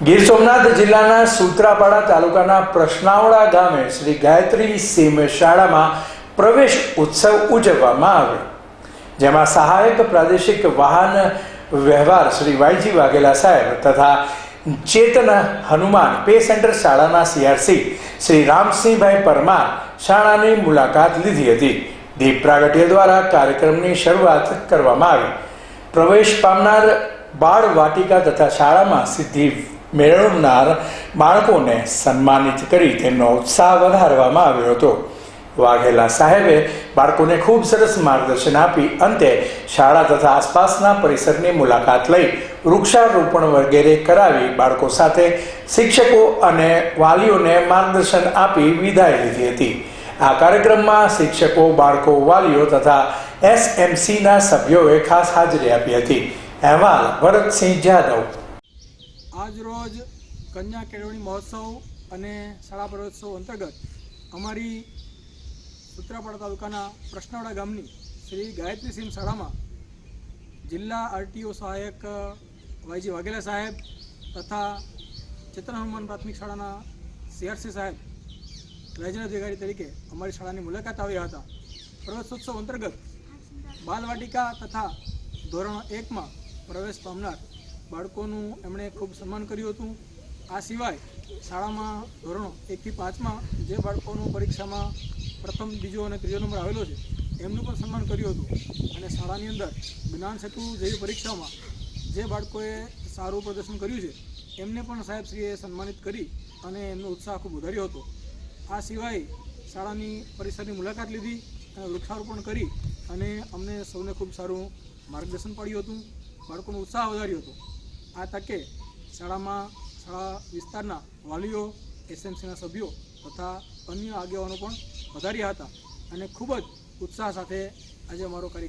ગીર સોમનાથ જિલ્લાના સૂત્રાપાડા તાલુકાના પ્રશ્નાવડા ગામે શ્રી ગાયત્રી સિંહ શાળામાં પ્રવેશ ઉત્સવ ઉજવવામાં આવ્યો જેમાં સહાયક પ્રાદેશિક વાહન વ્યવહાર શ્રી વાયજી વાઘેલા સાહેબ તથા ચેતન હનુમાન પે સેન્ટર શાળાના સીઆરસી શ્રી રામસિંહભાઈ પરમાર શાળાની મુલાકાત લીધી હતી. દીપ પ્રાગટ્ય દ્વારા કાર્યક્રમની શરૂઆત કરવામાં આવી. પ્રવેશ પામનાર બાળ વાટિકા તથા શાળામાં સિદ્ધિ મેળવનાર બાળકોને સન્માનિત કરી તેમનો ઉત્સાહ વધારવામાં આવ્યો હતો. વાઘેલા સાહેબે બાળકોને ખૂબ સરસ માર્ગદર્શન આપી અંતે શાળા તથા આસપાસના પરિસરની મુલાકાત લઈ વૃક્ષારોપણ વગેરે કરાવી બાળકો સાથે શિક્ષકો અને વાલીઓને માર્ગદર્શન આપી વિદાય લીધી હતી. આ કાર્યક્રમમાં શિક્ષકો, બાળકો, વાલીઓ તથા એસએમસીના સભ્યોએ ખાસ હાજરી આપી હતી. અહેવાલ ભરતસિંહ જાદવ. આજ રોજ કન્યા કેળવણી મહોત્સવ અને શાળા પ્રવેશોત્સવ અંતર્ગત અમારી સૂત્રાપાડા તાલુકાના પ્રશ્નાવડા ગામની શ્રી ગાયત્રી સિંહ શાળામાં જિલ્લા આરટીઓ સહાયક, વાયજી વાઘેલા સાહેબ તથા ચેતન હનુમાન પ્રાથમિક શાળાના સીઆરસી સાહેબ રાજ્ય અધિકારી તરીકે અમારી શાળાની મુલાકાત આવ્યા હતા. પ્રવેશોત્સવ અંતર્ગત બાલવાટિકા તથા ધોરણ એકમાં પ્રવેશ પામનાર બાળકોનું એમણે ખૂબ સન્માન કર્યું હતું. આ સિવાય શાળામાં ધોરણો એકથી પાંચમાં જે બાળકોનું પરીક્ષામાં પ્રથમ, બીજો અને ત્રીજો નંબર આવેલો છે, એમનું પણ સન્માન કર્યું હતું. અને શાળાની અંદર જ્ઞાન સેતુ જેવી પરીક્ષામાં જે બાળકોએ સારું પ્રદર્શન કર્યું છે, એમને પણ સાહેબશ્રીએ સન્માનિત કરી અને એમનો ઉત્સાહ ખૂબ વધાર્યો હતો. આ સિવાય શાળાની પરિસરની મુલાકાત લીધી અને વૃક્ષારોપણ કરી અને અમને સૌને ખૂબ સારું માર્ગદર્શન પાડ્યું હતું. બાળકોનો ઉત્સાહ વધાર્યો હતો. આ તકે શાળામાં, શાળા વિસ્તારના વાલીઓ, એસએમસીના સભ્યો તથા અન્ય આગેવાનો પણ વધાર્યા હતા અને ખૂબ જ ઉત્સાહ સાથે આજે અમારો કાર્યક્રમ